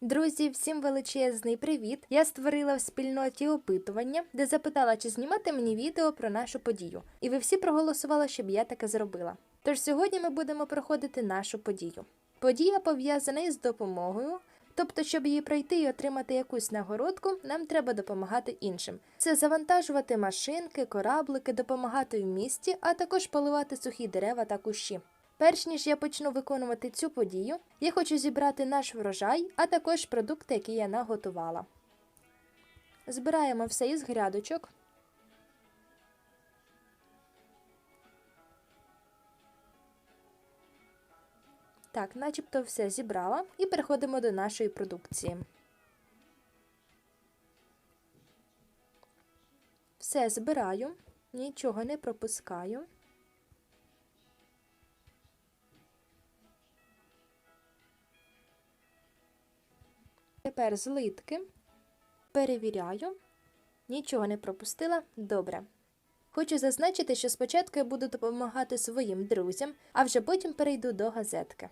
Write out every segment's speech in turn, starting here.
Друзі, всім величезний привіт! Я створила в спільноті опитування, де запитала, чи знімати мені відео про нашу подію. І ви всі проголосували, щоб я таке зробила. Тож сьогодні ми будемо проходити нашу подію. Подія пов'язана із допомогою. Тобто, щоб її пройти і отримати якусь нагородку, нам треба допомагати іншим. Це завантажувати машинки, кораблики, допомагати в місті, а також поливати сухі дерева та кущі. Перш ніж я почну виконувати цю подію, я хочу зібрати наш врожай, а також продукти, які я наготувала. Збираємо все із грядочок. Так, начебто все зібрала і переходимо до нашої продукції. Все збираю, нічого не пропускаю. Тепер злитки. Перевіряю. Нічого не пропустила. Добре. Хочу зазначити, що спочатку я буду допомагати своїм друзям, а вже потім перейду до газетки.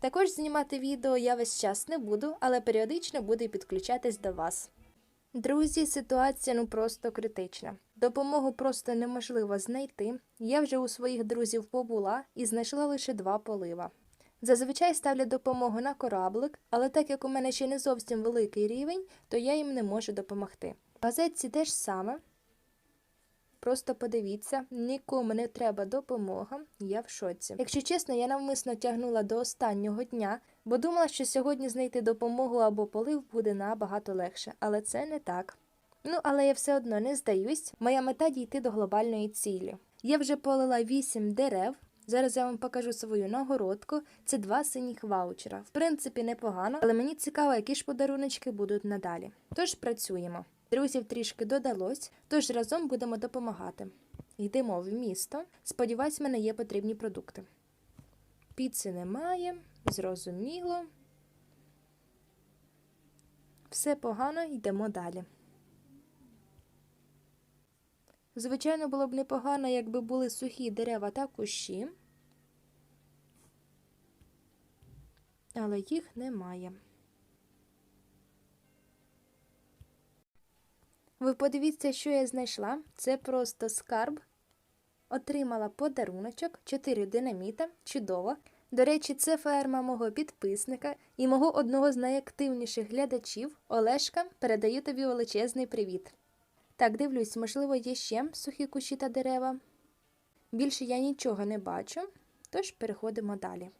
Також знімати відео я весь час не буду, але періодично буду підключатись до вас. Друзі, ситуація ну просто критична. Допомогу просто неможливо знайти. Я вже у своїх друзів побула і знайшла лише два полива. Зазвичай ставлю допомогу на кораблик, але так як у мене ще не зовсім великий рівень, то я їм не можу допомогти. В газетці теж саме. Просто подивіться, нікому не треба допомога, я в шоці. Якщо чесно, я навмисно тягнула до останнього дня, бо думала, що сьогодні знайти допомогу або полив буде набагато легше, але це не так. Ну, але я все одно не здаюсь. Моя мета дійти до глобальної цілі. Я вже полила 8 дерев. Зараз я вам покажу свою нагородку. Це два синіх ваучера. В принципі, непогано, але мені цікаво, які ж подаруночки будуть надалі. Тож працюємо. Друзів трішки додалось, тож разом будемо допомагати. Йдемо в місто. Сподіваюсь, в мене є потрібні продукти. Піци немає, зрозуміло. Все погано, йдемо далі. Звичайно, було б непогано, якби були сухі дерева та кущі, але їх немає. Ви подивіться, що я знайшла. Це просто скарб. Отримала подаруночок, 4 динаміта, чудово. До речі, це ферма мого підписника і мого одного з найактивніших глядачів Олешка. Передаю тобі величезний привіт. Так, дивлюсь, можливо, є ще сухі кущі та дерева. Більше я нічого не бачу, тож переходимо далі.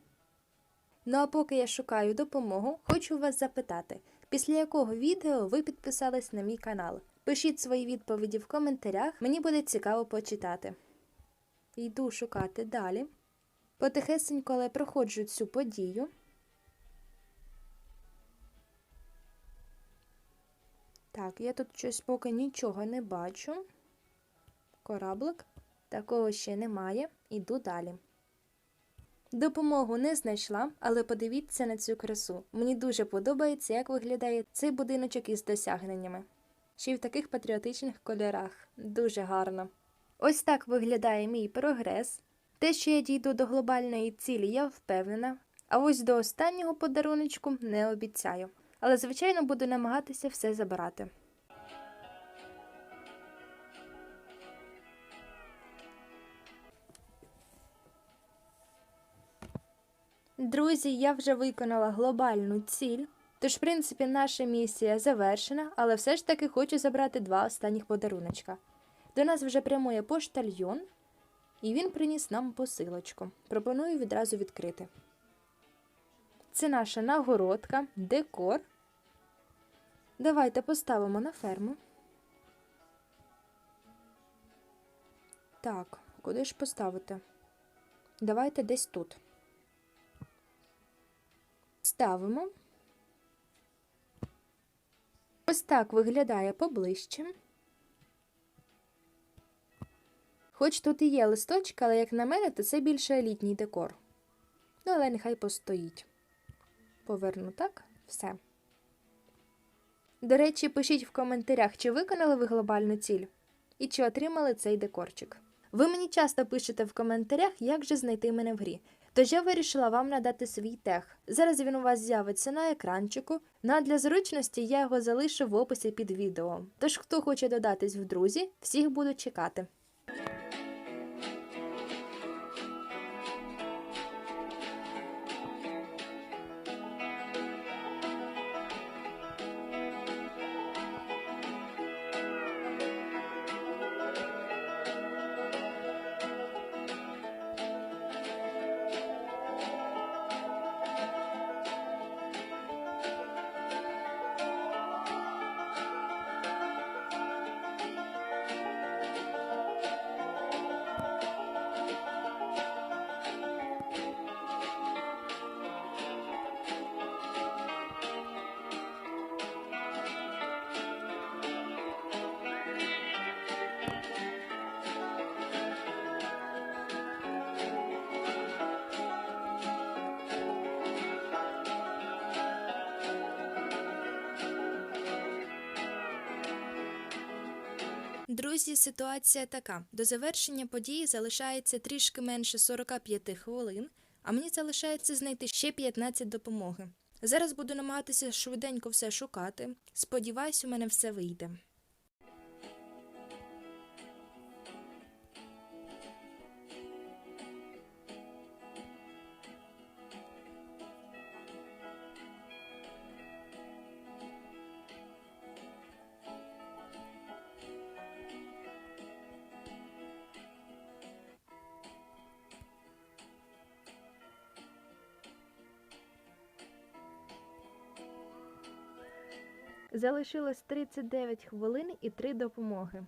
Ну а поки я шукаю допомогу, хочу вас запитати, після якого відео ви підписались на мій канал. Пишіть свої відповіді в коментарях, мені буде цікаво почитати. Йду шукати далі. Потихесенько, але проходжу цю подію. Так, я тут щось поки нічого не бачу. Кораблик. Такого ще немає. Іду далі. Допомогу не знайшла, але подивіться на цю красу. Мені дуже подобається, як виглядає цей будиночок із досягненнями. Ще й в таких патріотичних кольорах. Дуже гарно. Ось так виглядає мій прогрес. Те, що я дійду до глобальної цілі, я впевнена. А ось до останнього подаруночку не обіцяю. Але, звичайно, буду намагатися все забирати. Друзі, я вже виконала глобальну ціль. Тож, в принципі, наша місія завершена, але все ж таки хочу забрати два останніх подаруночка. До нас вже прямує поштальйон, і він приніс нам посилочку. Пропоную відразу відкрити. Це наша нагородка, декор. Давайте поставимо на ферму. Так, куди ж поставити? Давайте десь тут. Ставимо. Ось так виглядає поближче. Хоч тут і є листочки, але, як на мене, то це більше літній декор. Ну, але нехай постоїть. Поверну так, все. До речі, пишіть в коментарях, чи виконали ви глобальну ціль і чи отримали цей декорчик. Ви мені часто пишете в коментарях, як же знайти мене в грі. Тож я вирішила вам надати свій тег. Зараз він у вас з'явиться на екранчику. Ну а для зручності я його залишу в описі під відео. Тож, хто хоче додатись в друзі, всіх буду чекати. Друзі, ситуація така: до завершення події залишається трішки менше 45 хвилин, а мені залишається знайти ще 15 допомоги. Зараз буду намагатися швиденько все шукати. Сподіваюсь, у мене все вийде. Залишилось 39 хвилин і 3 допомоги.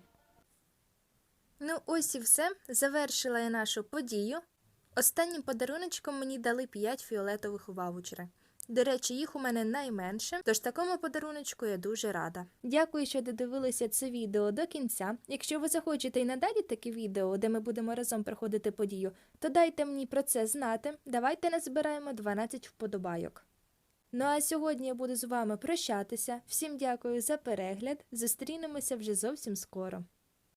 Ну, ось і все. Завершила я нашу подію. Останнім подаруночком мені дали 5 фіолетових ваучери. До речі, їх у мене найменше, тож такому подаруночку я дуже рада. Дякую, що додивилися це відео до кінця. Якщо ви захочете і надалі таке відео, де ми будемо разом проходити подію, то дайте мені про це знати. Давайте назбираємо 12 вподобайок. Ну а сьогодні я буду з вами прощатися. Всім дякую за перегляд. Зустрінемося вже зовсім скоро.